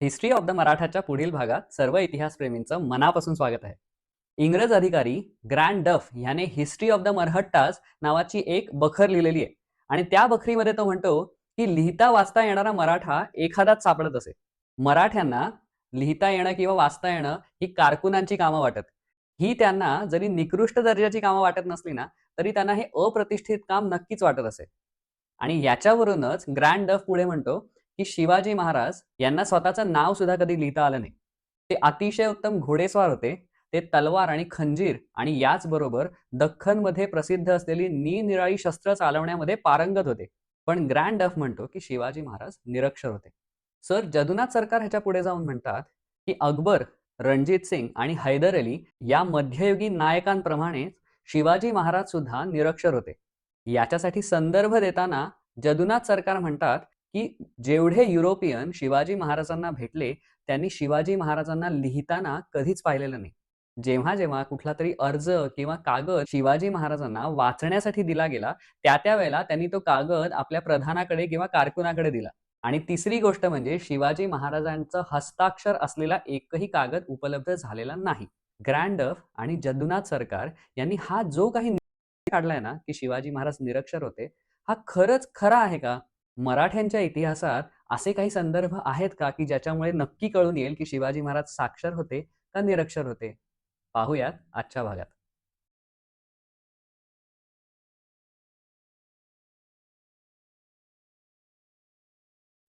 History of the मराठाच्या पुढील भागात सर्व इतिहासप्रेमींचं मनापासून स्वागत आहे. इंग्रज अधिकारी ग्रँड डफ याने हिस्ट्री ऑफ द मरहट्टास नावाची एक बखर लिहिलेली आहे. आणि त्या बखरीमध्ये तो म्हणतो की लिहिता वाचता येणारा मराठा एखादाच सापडत असे. मराठ्यांना लिहिता येणं किंवा वाचता येणं ही कारकुनांची कामं वाटत. ही त्यांना जरी निकृष्ट दर्जाची कामं वाटत नसली ना तरी त्यांना हे अप्रतिष्ठित काम नक्कीच वाटत असे. आणि याच्यावरूनच ग्रँड डफ पुढे म्हणतो की शिवाजी महाराज यांना स्वतःचं नाव सुद्धा कधी लिहिता आलं नाही. ते अतिशय उत्तम घोडेस्वार होते. ते तलवार आणि खंजीर आणि याचबरोबर दख्खनमध्ये प्रसिद्ध असलेली निरनिराळी शस्त्र चालवण्यामध्ये पारंगत होते. पण ग्रँड डफ म्हणतो की शिवाजी महाराज निरक्षर होते. सर जदुनाथ सरकार ह्याच्या पुढे जाऊन म्हणतात की अकबर रणजित सिंग आणि हैदर अली या मध्ययुगीन नायकांप्रमाणे शिवाजी महाराज सुद्धा निरक्षर होते. याच्यासाठी संदर्भ देताना जदुनाथ सरकार म्हणतात की जेवढे युरोपियन शिवाजी महाराजांना भेटले त्यांनी शिवाजी महाराजांना लिहिताना कधीच पाहिलेलं नाही. जेव्हा जेव्हा कुठला तरी अर्ज किंवा कागद शिवाजी महाराजांना वाचण्यासाठी दिला गेला त्या त्या वेळेला त्यांनी तो कागद आपल्या प्रधानाकडे किंवा कारकुनाकडे दिला. आणि तिसरी गोष्ट म्हणजे शिवाजी महाराजांचं हस्ताक्षर असलेला एकही कागद उपलब्ध झालेला नाही. ग्रँड आणि जदुनाथ सरकार यांनी हा जो काही काढलाय ना की शिवाजी महाराज निरक्षर होते हा खरंच खरा आहे का? मराठ्यांच्या इतिहासात असे काही संदर्भ आहेत का की ज्याच्यामुळे नक्की कळून येईल की शिवाजी महाराज साक्षर होते का निरक्षर होते? पाहूयात आजच्या भागात.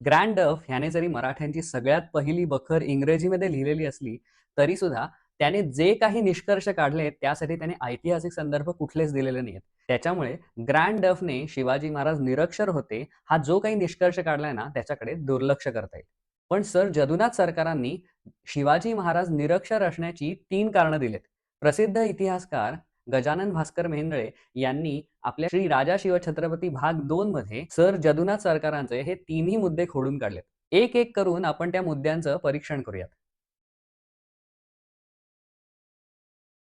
ग्रँड डफ ह्याने जरी मराठ्यांची सगळ्यात पहिली बखर इंग्रजीमध्ये लिहिलेली असली तरी सुद्धा त्याने जे काही निष्कर्ष काढले त्यासाठी त्याने ऐतिहासिक संदर्भ कुठलेच दिलेले नाहीत त्याच्यामुळे ग्रँड डफने शिवाजी महाराज निरक्षर होते हा जो काही निष्कर्ष काढलाय ना त्याच्याकडे दुर्लक्ष करता येईल. पण सर जदुनाथ सरकारांनी शिवाजी महाराज निरक्षर असण्याची तीन कारणं दिलेत. प्रसिद्ध इतिहासकार गजानन भास्कर मेहेंदळे यांनी आपल्या श्री राजा शिवछत्रपती भाग दोन मध्ये सर जदुनाथ सरकारांचे हे तिन्ही मुद्दे खोडून काढलेत. एक एक करून आपण त्या मुद्द्यांचं परीक्षण करूयात.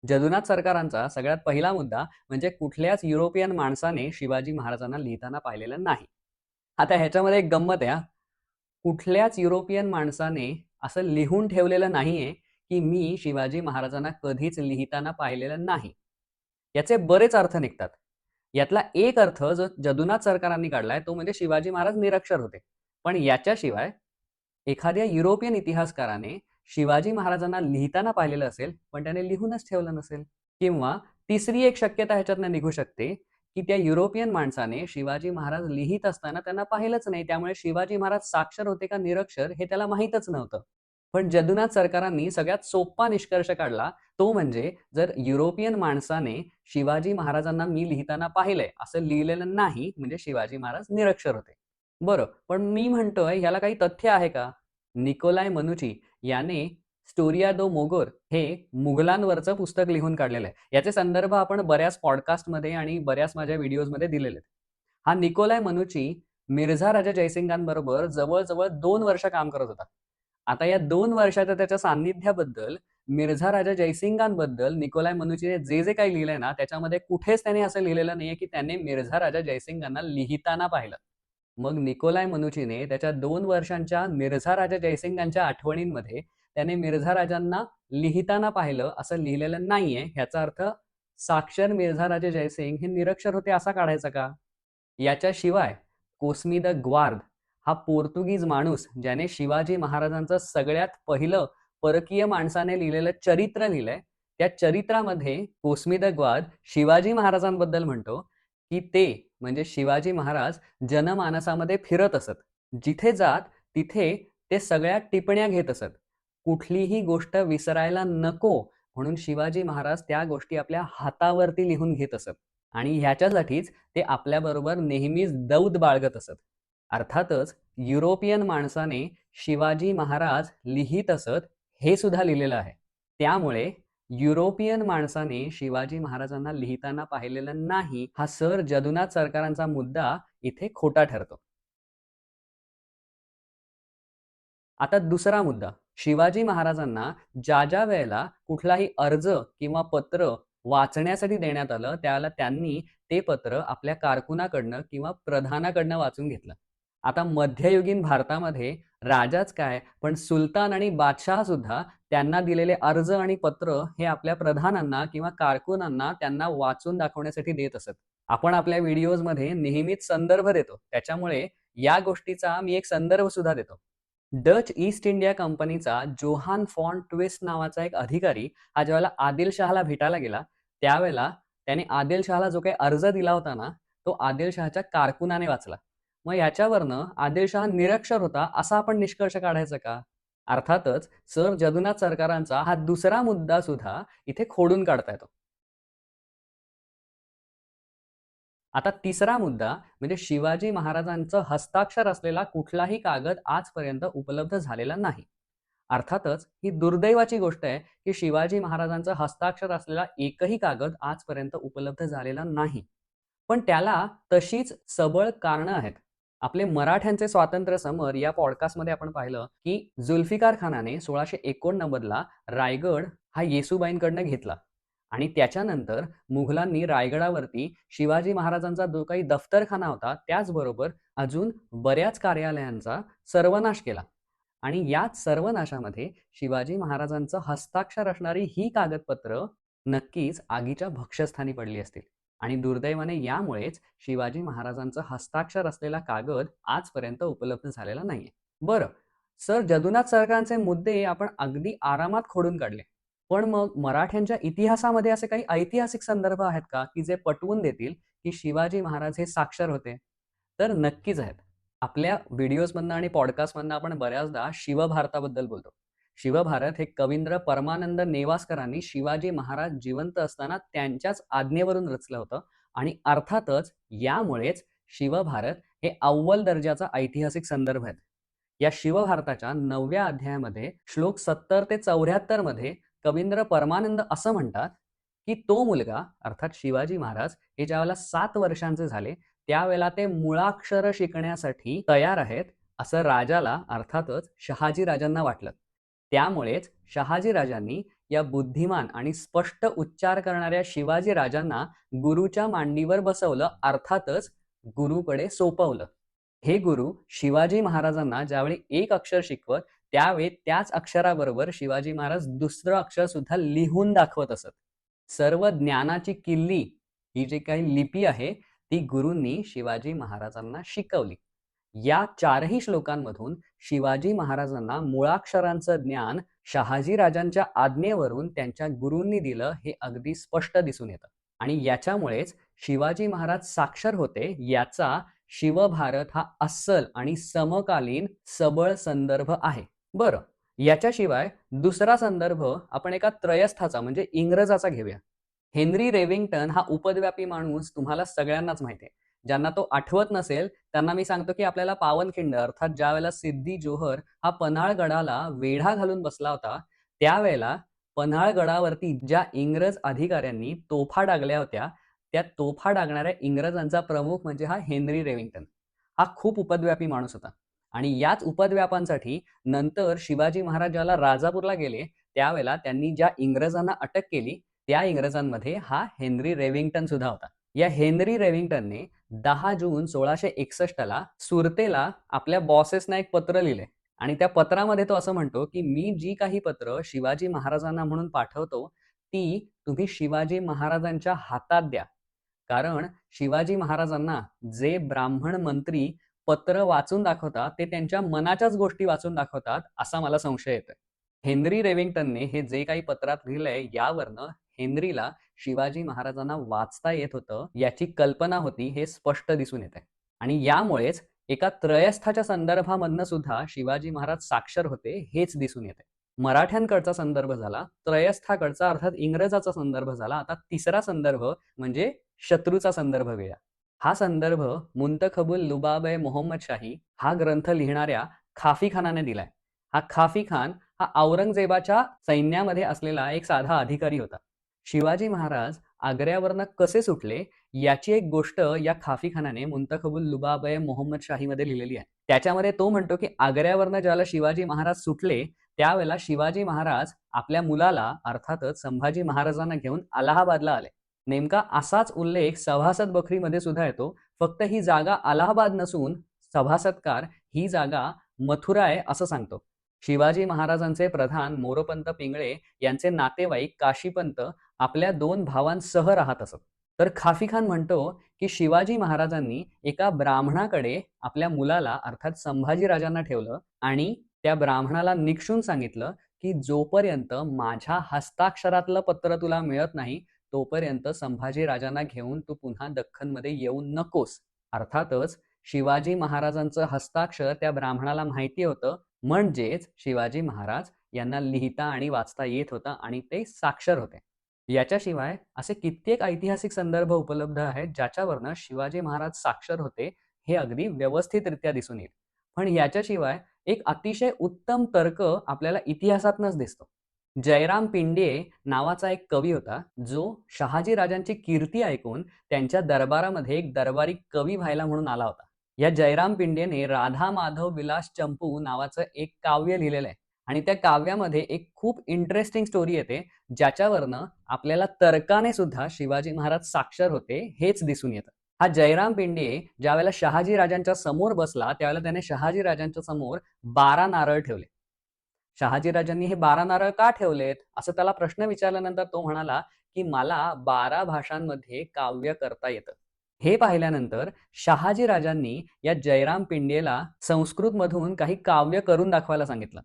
जदुनाथ सरकारांचा सगळ्यात पहिला मुद्दा म्हणजे कुठल्याच युरोपियन माणसाने शिवाजी महाराजांना लिहिताना पाहिलेलं नाही. आता ह्याच्यामध्ये एक गंमत आहे कुठल्याच युरोपियन माणसाने असं लिहून ठेवलेलं नाहीये की मी शिवाजी महाराजांना कधीच लिहिताना पाहिलेलं नाही. याचे बरेच अर्थ निघतात. यातला एक अर्थ जो जदुनाथ सरकारांनी काढलाय तो म्हणजे शिवाजी महाराज निरक्षर होते. पण याच्याशिवाय एखाद्या युरोपियन इतिहासकाराने शिवाजी महाराजांना लिहिताना पाहिलेलं असेल पण त्याने लिहूनच ठेवलं नसेल. किंवा तिसरी एक शक्यता ह्याच्यातनं निघू शकते की त्या युरोपियन माणसाने शिवाजी महाराज लिहित असताना त्यांना पाहिलंच नाही. त्यामुळे शिवाजी महाराज साक्षर होते का निरक्षर हे त्याला माहीतच नव्हतं. पण जदुनाथ सरकारांनी सगळ्यात सोपा निष्कर्ष काढला तो म्हणजे जर युरोपियन माणसाने शिवाजी महाराजांना मी लिहिताना पाहिलंय असं लिहिलेलं नाही म्हणजे शिवाजी महाराज निरक्षर होते. बरं पण मी म्हणतोय ह्याला काही तथ्य आहे का? निकोलाय मनुची याने स्टोरिया दो मोगोर हे मुघलांवरचं पुस्तक लिहून काढलेलं आहे. याचे संदर्भ आपण बऱ्याच पॉडकास्टमध्ये आणि बऱ्याच माझ्या व्हिडिओजमध्ये दिलेले आहेत हा निकोलाय मनुची मिर्झा राजा जयसिंगांबरोबर जवळजवळ दोन वर्ष काम करत होता. आता या दोन वर्षाच्या त्याच्या सान्निध्याबद्दल मिर्झा राजा जयसिंगांबद्दल निकोलाय मनुचीने जे जे काही लिहिलंय ना त्याच्यामध्ये कुठेच त्याने असं लिहिलेलं नाहीये की त्याने मिर्झा राजा जयसिंगांना लिहिताना पाहिलं. मग निकोलाय मनुचीने त्याच्या दोन वर्षांच्या मिर्झा राजा जयसिंगांच्या आठवणींमध्ये त्याने मिर्झा राजांना लिहिताना पाहिलं. असं लिहिलेलं नाहीये. ह्याचा अर्थ साक्षर मिर्झा राजा जयसिंग हे निरक्षर होते असा काढायचा का? याच्याशिवाय कोस्मी द ग्वार्द हा पोर्तुगीज माणूस ज्याने शिवाजी महाराजांचं सगळ्यात पहिलं परकीय माणसाने लिहिलेलं चरित्र लिहिलंय त्या चरित्रामध्ये कोस्मी द ग्वाद शिवाजी महाराजांबद्दल म्हणतो की ते म्हणजे शिवाजी महाराज जनमानसामध्ये फिरत असत. जिथे जात तिथे ते सगळ्या टिपण्या घेत असत. कुठलीही गोष्ट विसरायला नको म्हणून शिवाजी महाराज त्या गोष्टी आपल्या हातावरती लिहून घेत असत. आणि ह्याच्यासाठीच ते आपल्याबरोबर नेहमीच दौद बाळगत असत. अर्थातच युरोपियन माणसाने शिवाजी महाराज लिहित असत हे सुद्धा लिहिलेलं आहे. त्यामुळे युरोपियन माणसाने शिवाजी महाराजांना लिहिताना पाहिलेलं नाही हा सर जदुनाथ सरकारांचा मुद्दा इथे खोटा ठरतो. आता दुसरा मुद्दा. शिवाजी महाराजांना ज्या ज्या वेळेला कुठलाही अर्ज किंवा पत्र वाचण्यासाठी देण्यात आलं त्याला त्यांनी ते पत्र आपल्या कारकुनाकडनं किंवा प्रधानाकडनं वाचून घेतलं. आता मध्ययुगीन भारतामध्ये राजाच काय? पण सुलतान आणि बादशहा सुद्धा त्यांना दिलेले अर्ज आणि पत्र हे आपल्या प्रधानांना किंवा कारकुनांना त्यांना वाचून दाखवण्यासाठी देत असत. आपण आपल्या व्हिडिओजमध्ये नेहमीच संदर्भ देतो. त्याच्यामुळे या गोष्टीचा मी एक संदर्भ सुद्धा देतो. डच ईस्ट इंडिया कंपनीचा जोहान फॉन ट्विस्ट नावाचा एक अधिकारी हा ज्यावेळेला आदिलशहाला भेटायला गेला त्यावेळेला त्याने आदिलशहाला जो काही अर्ज दिला होता ना तो आदिलशहाच्या कारकुनाने वाचला. मग याच्यावरनं आदिलशहा निरक्षर होता असा आपण निष्कर्ष काढायचा का? अर्थातच सर जगन्नाथ सरकारांचा हा दुसरा मुद्दा सुद्धा इथे खोडून काढता येतो. आता तिसरा मुद्दा म्हणजे शिवाजी महाराजांचं हस्ताक्षर असलेला कुठलाही कागद आजपर्यंत उपलब्ध झालेला नाही. अर्थातच ही दुर्दैवाची गोष्ट आहे की शिवाजी महाराजांचं हस्ताक्षर असलेला एकही कागद आजपर्यंत उपलब्ध झालेला नाही. पण त्याला तशीच सबळ कारणं आहेत. आपले मराठ्यांचे स्वातंत्र्य समर या पॉडकास्टमध्ये आपण पाहिलं की जुल्फिकार खानाने सोळाशे एकोणनव्वदला रायगड हा येसुबाईंकडनं घेतला. आणि त्याच्यानंतर मुघलांनी रायगडावरती शिवाजी महाराजांचा जो काही दफ्तरखाना होता त्याचबरोबर अजून बऱ्याच कार्यालयांचा सर्वनाश केला. आणि याच सर्वनाशामध्ये शिवाजी महाराजांचं हस्ताक्षर असणारी ही कागदपत्र नक्कीच आगीच्या भक्षस्थानी पडली असतील. आणि दुर्दैवाने यामुळेच शिवाजी महाराजांचं हस्ताक्षर असलेला कागद आजपर्यंत उपलब्ध झालेला नाहीये. बरं सर जदुनाथ सरकारांचे मुद्दे आपण अगदी आरामात खोडून काढले. पण मग मराठ्यांच्या इतिहासामध्ये असे काही ऐतिहासिक संदर्भ आहेत का की जे पटवून देतील की शिवाजी महाराज हे साक्षर होते? तर नक्कीच आहेत. आपल्या व्हिडिओजमधनं आणि पॉडकास्टमधनं आपण बऱ्याचदा शिवभारताबद्दल बोलतो. शिवभारत हे कवींद्र परमानंद नेवासकरांनी शिवाजी महाराज जिवंत असताना त्यांच्याच आज्ञेवरून रचलं होतं. आणि अर्थातच यामुळेच शिवभारत हे अव्वल दर्जाचा ऐतिहासिक संदर्भ आहेत. या शिवभारताच्या नवव्या अध्यायामध्ये श्लोक सत्तर ते चौऱ्याहत्तरमध्ये कवींद्र परमानंद असं म्हणतात की तो मुलगा अर्थात शिवाजी महाराज हे ज्यावेळेला सात वर्षांचे झाले त्यावेळेला ते मुळाक्षर शिकण्यासाठी तयार आहेत असं राजाला अर्थातच शहाजी राजांना वाटलं. त्यामुळेच शहाजी राजांनी या बुद्धिमान आणि स्पष्ट उच्चार करणाऱ्या शिवाजी राजांना गुरुच्या मांडीवर बसवलं अर्थातच गुरुकडे सोपवलं. हे गुरु शिवाजी महाराजांना ज्यावेळी एक अक्षर शिकवत त्यावेळी त्याच अक्षराबरोबर शिवाजी महाराज दुसरं अक्षर सुद्धा लिहून दाखवत असत. सर्व ज्ञानाची किल्ली ही जी काही लिपी आहे ती गुरूंनी शिवाजी महाराजांना शिकवली. या चारही श्लोकांमधून शिवाजी महाराजांना मुळाक्षरांचं ज्ञान शहाजी राजांच्या आज्ञेवरून त्यांच्या गुरूंनी दिलं हे अगदी स्पष्ट दिसून येतं. आणि याच्यामुळेच शिवाजी महाराज साक्षर होते याचा शिवभारत हा अस्सल आणि समकालीन सबळ संदर्भ आहे. बरं याच्याशिवाय दुसरा संदर्भ आपण एका त्रयस्थाचा म्हणजे इंग्रजाचा घेऊया. हेनरी रेविंग्टन हा उपद्व्यापी माणूस तुम्हाला सगळ्यांनाच माहिती आहे. ज्यांना तो आठवत नसेल त्यांना मी सांगतो की आपल्याला पावनखिंड अर्थात ज्या वेळेला सिद्धी जोहर हा पन्हाळगडाला वेढा घालून बसला होता त्यावेळेला पन्हाळगडावरती ज्या इंग्रज अधिकाऱ्यांनी तोफा डागल्या होत्या त्या तोफा डागणाऱ्या इंग्रजांचा प्रमुख म्हणजे हा हेनरी रेविंग्टन. हा खूप उपद्व्यापी माणूस होता. आणि याच उपद्व्यापांसाठी नंतर शिवाजी महाराज ज्याला राजापूरला गेले त्यावेळेला त्यांनी ज्या इंग्रजांना अटक केली त्या इंग्रजांमध्ये हा हेनरी रेविंग्टन सुद्धा होता. या हेनरी रेविंग्टनने दहा जून सोळाशे एकसष्टला सुरतेला आपल्या बॉसेसना एक पत्र लिहिले. आणि त्या पत्रामध्ये तो असं म्हणतो की मी जी काही पत्र शिवाजी महाराजांना म्हणून पाठवतो ती तुम्ही शिवाजी महाराजांच्या हातात द्या. कारण शिवाजी महाराजांना जे ब्राह्मण मंत्री पत्र वाचून दाखवतात ते त्यांच्या मनाच्याच गोष्टी वाचून दाखवतात असा मला संशय येतोय. हेनरी रेविंग्टनने हे जे काही पत्रात लिहिलंय यावरनं हेनरीला शिवाजी महाराजांना वाचता येत होतं याची कल्पना होती हे स्पष्ट दिसून येते आणि यामुळेच एका त्रयस्थाच्या संदर्भामधनं सुद्धा शिवाजी महाराज साक्षर होते हेच दिसून येते मराठ्यांकडचा संदर्भ झाला त्रयस्थाकडचा अर्थात इंग्रजाचा संदर्भ झाला आता तिसरा संदर्भ म्हणजे शत्रूचा संदर्भ घेऊया हा संदर्भ मुंतखबुल लुबाबय मोहम्मद शाही हा ग्रंथ लिहिणाऱ्या खाफी खानाने दिलाय. हा खाफी खान हा औरंगजेबाच्या सैन्यामध्ये असलेला एक साधा अधिकारी होता. शिवाजी महाराज आग्र्यावरनं कसे सुटले याची एक गोष्ट या खाफी खानाने मुंतखबुल लुबाबय मोहम्मद शाहीमध्ये लिहिलेली आहे. त्याच्यामध्ये तो म्हणतो की आग्र्यावरनं ज्याला शिवाजी महाराज सुटले त्यावेळेला शिवाजी महाराज आपल्या मुलाला अर्थातच संभाजी महाराजांना घेऊन अलाहाबादला आले. नेमका असाच उल्लेख सभासद बखरीमध्ये सुद्धा येतो. फक्त ही जागा अलाहाबाद नसून सभासदकार ही जागा मथुराय असं सांगतो. शिवाजी महाराजांचे प्रधान मोरोपंत पिंगळे यांचे नातेवाईक काशीपंत आपल्या दोन भावांसह राहत असत. तर खाफी खान म्हणतो की शिवाजी महाराजांनी एका ब्राह्मणाकडे आपल्या मुलाला अर्थात संभाजीराजांना ठेवलं आणि त्या ब्राह्मणाला निक्षून सांगितलं की जोपर्यंत माझ्या हस्ताक्षरातलं पत्र तुला मिळत नाही तोपर्यंत संभाजीराजांना घेऊन तू पुन्हा दख्खनमध्ये येऊ नकोस. अर्थातच शिवाजी महाराजांचं हस्ताक्षर त्या ब्राह्मणाला माहिती होतं. म्हणजेच शिवाजी महाराज यांना लिहिता आणि वाचता येत होतं आणि ते साक्षर होते. याच्याशिवाय असे कित्येक ऐतिहासिक संदर्भ उपलब्ध आहेत ज्याच्यावरनं शिवाजी महाराज साक्षर होते हे अगदी व्यवस्थितरित्या दिसून येईल. पण याच्याशिवाय एक अतिशय उत्तम तर्क आपल्याला इतिहासातनच दिसतो. जयराम पिंडिये नावाचा एक कवी होता जो शहाजी राजांची कीर्ती ऐकून त्यांच्या दरबारामध्ये एक दरबारी कवी व्हायला म्हणून आला होता. या जयराम पिंडेने राधा माधव विलास चंपू नावाचं एक काव्य लिहिलेलं आहे. आणि त्या काव्यामध्ये एक खूप इंटरेस्टिंग स्टोरी येते ज्याच्यावरनं आपल्याला तर्काने सुद्धा शिवाजी महाराज साक्षर होते हेच दिसून येतं. हा जयराम पिंडे ज्यावेळेला शहाजी राजांच्या समोर बसला त्यावेळेला त्याने शहाजी राजांच्या समोर बारा नारळ ठेवले. शहाजी राजांनी हे बारा नारळ का ठेवलेत? असं त्याला प्रश्न विचारल्यानंतर तो म्हणाला की मला बारा भाषांमध्ये काव्य करता येतं. हे पाहिल्यानंतर शहाजी राजांनी या जयराम पिंडेला संस्कृत मधून काही काव्य करून दाखवायला सांगितलं.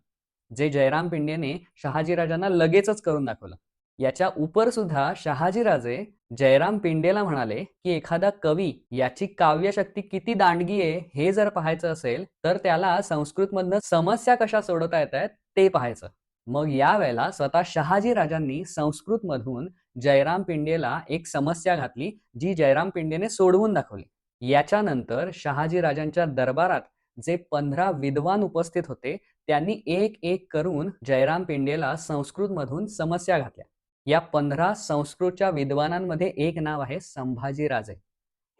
जे जयराम पिंडेने शहाजी राजांना लगेचच करून दाखवलं. याच्या उपर सुद्धा शहाजीराजे जयराम पिंडेला म्हणाले की एखादा कवी याची काव्यशक्ती किती दांडगी आहे हे जर पाहायचं असेल तर त्याला संस्कृतमधनं समस्या कशा सोडवता येत आहेत ते पाहायचं. मग या वेळेला स्वतः शहाजी राजांनी संस्कृत मधून जयराम पिंडेला एक समस्या घातली जी जयराम पिंडेने सोडवून दाखवली. याच्यानंतर शहाजी राजांच्या दरबारात जे पंधरा विद्वान उपस्थित होते त्यांनी एक एक करून जयराम पिंडेला संस्कृत मधून समस्या घातल्या. या पंधरा संस्कृतच्या विद्वानांमध्ये एक नाव आहे संभाजीराजे.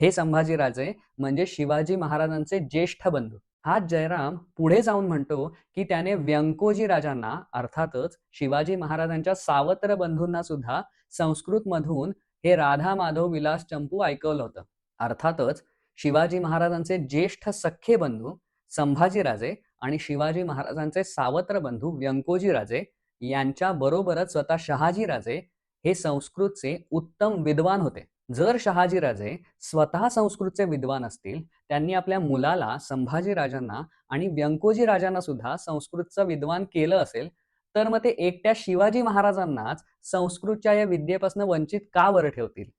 हे संभाजीराजे म्हणजे शिवाजी महाराजांचे ज्येष्ठ बंधू. हा जयराम पुढे जाऊन म्हणतो की त्याने व्यंकोजी राजांना अर्थातच शिवाजी महाराजांच्या सावत्र बंधूंना सुद्धा संस्कृत मधून हे राधा माधव विलास चंपू ऐकवलं होतं. अर्थातच शिवाजी महाराजांचे ज्येष्ठ सख्खे बंधू संभाजीराजे आणि शिवाजी महाराजांचे सावत्र बंधू व्यंकोजी राजे यांच्या बरोबरच स्वतः शहाजीराजे हे संस्कृतचे उत्तम विद्वान होते. जर शहाजीराजे स्वतः संस्कृतचे विद्वान असतील त्यांनी आपल्या मुलाला संभाजी राजांना आणि व्यंकोजी राजांना सुद्धा संस्कृतचं विद्वान केलं असेल तर मग ते एकट्या शिवाजी महाराजांनाच संस्कृतच्या या विद्येपासून वंचित का बरं ठेवतील?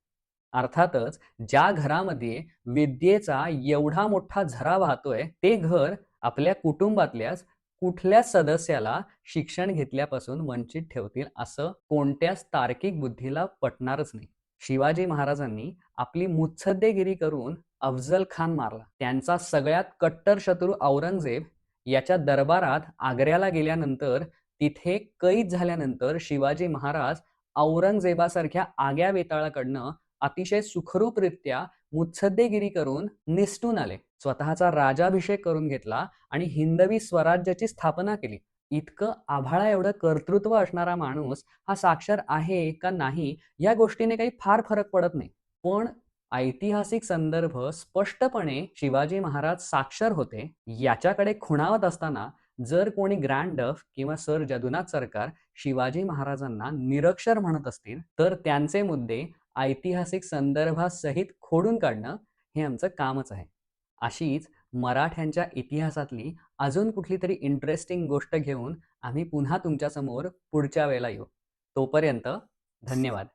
अर्थातच ज्या घरामध्ये विद्येचा एवढा मोठा झरा वाहतोय ते घर आपल्या कुटुंबातल्याच कुठल्याच सदस्याला शिक्षण घेतल्यापासून वंचित ठेवतील असं कोणत्याच तार्किक बुद्धीला पटणारच नाही. शिवाजी महाराजांनी आपली मुत्सद्देगिरी करून अफजल खान मारला. त्यांचा सगळ्यात कट्टर शत्रू औरंगजेब याच्या दरबारात आग्र्याला गेल्यानंतर तिथे कैद झाल्यानंतर शिवाजी महाराज औरंगजेबासारख्या आग्या वेताळाकडनं अतिशय सुखरूपरित्या मुत्सद्देगिरी करून निसटून आले. स्वतःचा राजाभिषेक करून घेतला आणि हिंदवी स्वराज्याची स्थापना केली. इतकं आभाळा एवढं कर्तृत्व असणारा माणूस हा साक्षर आहे का नाही या गोष्टीने काही फार फरक पडत नाही. पण ऐतिहासिक संदर्भ स्पष्टपणे शिवाजी महाराज साक्षर होते याच्याकडे खुणावत असताना जर कोणी ग्रँड डफ किंवा सर जदुनाथ सरकार शिवाजी महाराजांना निरक्षर म्हणत असतील तर त्यांचे मुद्दे ऐतिहासिक संदर्भासहित खोडून काढणं हे आमचं कामच आहे. अशीच मराठ्यांच्या इतिहासातली अजून कुठली तरी इंटरेस्टिंग गोष्ट घेऊन आम्ही पुन्हा तुमच्यासमोर पुढच्या वेळेला येऊ. तोपर्यंत धन्यवाद.